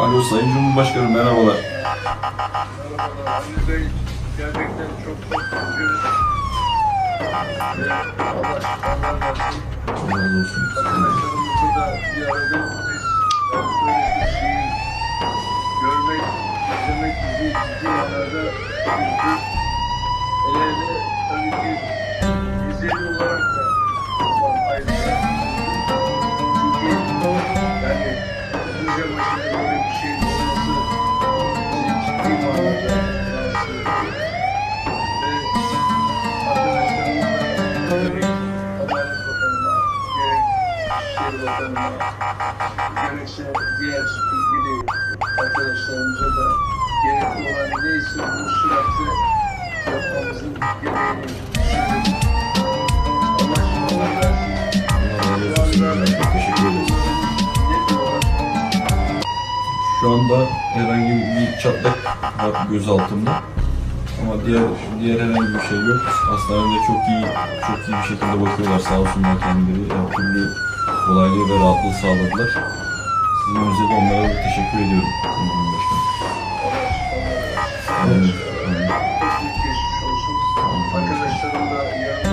Alo Sayın Cumhurbaşkanım merhabalar. Ali Bey. Gerçekten çok çok üzgünüz. Ve Allah Allah versin. Allah razı olsun. Arkadaşlarımızı da bir arada biz ben böyle bir şeyi görmek, izlemek bizi ciddi manada üzdü. Uzunca başında böyle bir şeyin olması bizi ciddi manada rahatsız ediyor. Ve arkadaşlarımızla gerek Adalet Bakanı'na, gerek İçişleri Bakanı'na, gerekse diğer ilgili arkadaşlarımıza da gerekli olan neyse bu süratle yapmamızın gereğini Şu anda herhangi bir çatlak var göz altında. Ama diğer diğer herhangi bir şey yok. Hastanede çok iyi çok iyi bir şekilde bakıyorlar sağ olsunlar kendileri. Her türlü kolaylığı ve rahatlığı sağladılar. Sizin de onlara da teşekkür ediyorum. Olsun. Amin. Arkadaşlarım da yanımda